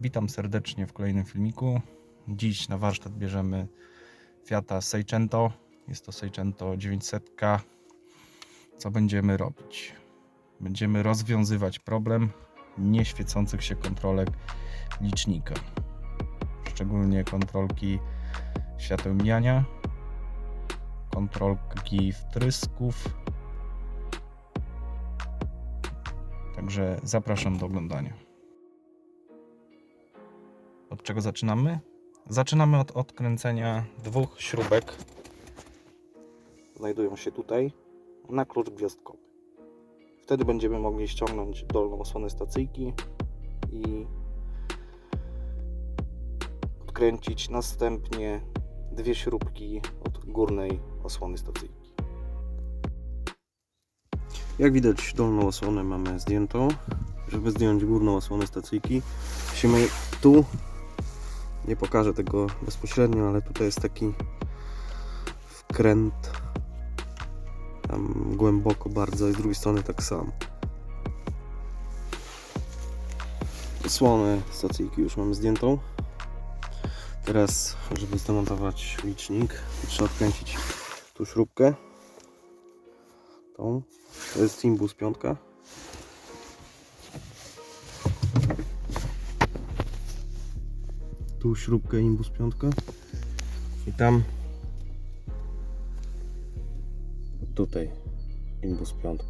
Witam serdecznie w kolejnym filmiku. Dziś na warsztat bierzemy Fiata Seicento. Jest to Seicento 900. Co będziemy robić? Będziemy rozwiązywać problem nieświecących się kontrolek licznika. Szczególnie kontrolki świateł mijania, kontrolki wtrysków. Także zapraszam do oglądania. Od czego zaczynamy? Zaczynamy od odkręcenia dwóch śrubek. Znajdują się tutaj na klucz gwiazdkowy. Wtedy będziemy mogli ściągnąć dolną osłonę stacyjki i odkręcić następnie dwie śrubki od górnej osłony stacyjki. Jak widać dolną osłonę mamy zdjętą. Żeby zdjąć górną osłonę stacyjki musimy tu, nie pokażę tego bezpośrednio, ale tutaj jest taki wkręt tam głęboko bardzo i z drugiej strony tak samo. Osłonę stacyjki już mamy zdjętą. Teraz, żeby zdemontować licznik, trzeba odkręcić tu śrubkę. Tą. To jest Simbus 5. Tu śrubkę Imbus 5. I tam tutaj Imbus 5.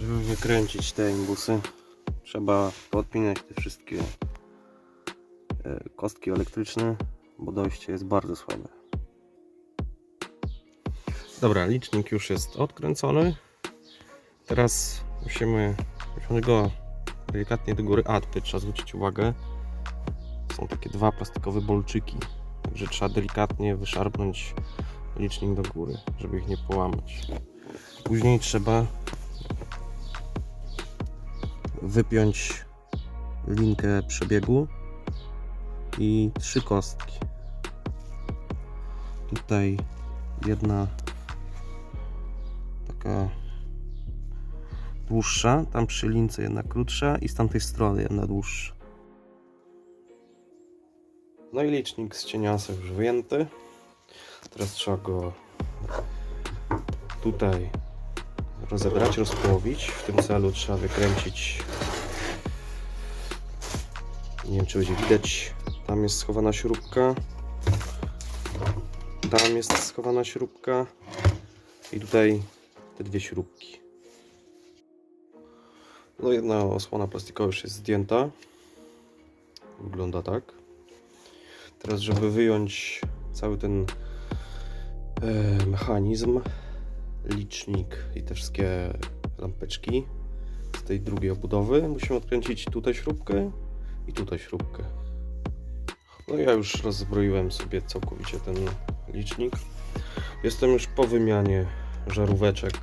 Żeby wykręcić te imbusy trzeba podpinać te wszystkie e, kostki elektryczne, bo dojście jest bardzo słabe. Dobra, licznik już jest odkręcony. Teraz musimy go delikatnie do góry. A, tutaj trzeba zwrócić uwagę. Są takie dwa plastikowe bolczyki. Także trzeba delikatnie wyszarpnąć licznik do góry, żeby ich nie połamać. Później trzeba wypiąć linkę przebiegu i trzy kostki. Tutaj jedna taka dłuższa, tam przy lince jedna krótsza i z tamtej strony jedna dłuższa. No i licznik z cieniasa już wyjęty. Teraz trzeba go tutaj rozebrać, rozpołowić. W tym celu trzeba wykręcić nie wiem czy będzie widać tam jest schowana śrubka tam jest schowana śrubka i tutaj te dwie śrubki. No jedna osłona plastikowa już jest zdjęta. Wygląda tak. Teraz, żeby wyjąć cały ten e, mechanizm, licznik i te wszystkie lampeczki z tej drugiej obudowy, musimy odkręcić tutaj śrubkę i tutaj śrubkę. No ja już rozbroiłem sobie całkowicie ten licznik. Jestem już po wymianie żaróweczek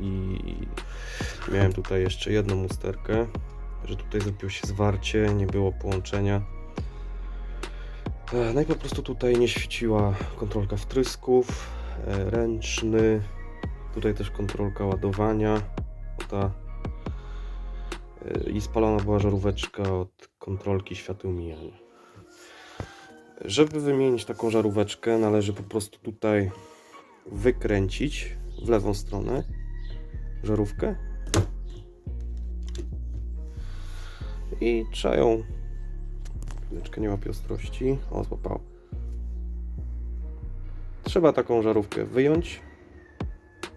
i miałem tutaj jeszcze jedną usterkę, że tutaj zrobiło się zwarcie, nie było połączenia. E, No i po prostu tutaj nie świeciła kontrolka wtrysków, e, ręczny, tutaj też kontrolka ładowania, ta e, i spalona była żaróweczka od kontrolki świateł mijania. Żeby wymienić taką żaróweczkę, należy po prostu tutaj wykręcić w lewą stronę żarówkę i trzeba ją chwileczkę nie łapie ostrości. O złapał. Trzeba taką żarówkę wyjąć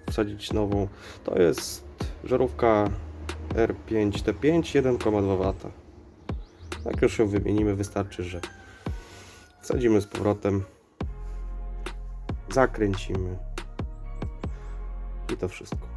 wsadzić nową. To jest żarówka R5T5 1,2 W jak już ją wymienimy wystarczy, że wsadzimy z powrotem zakręcimy i to wszystko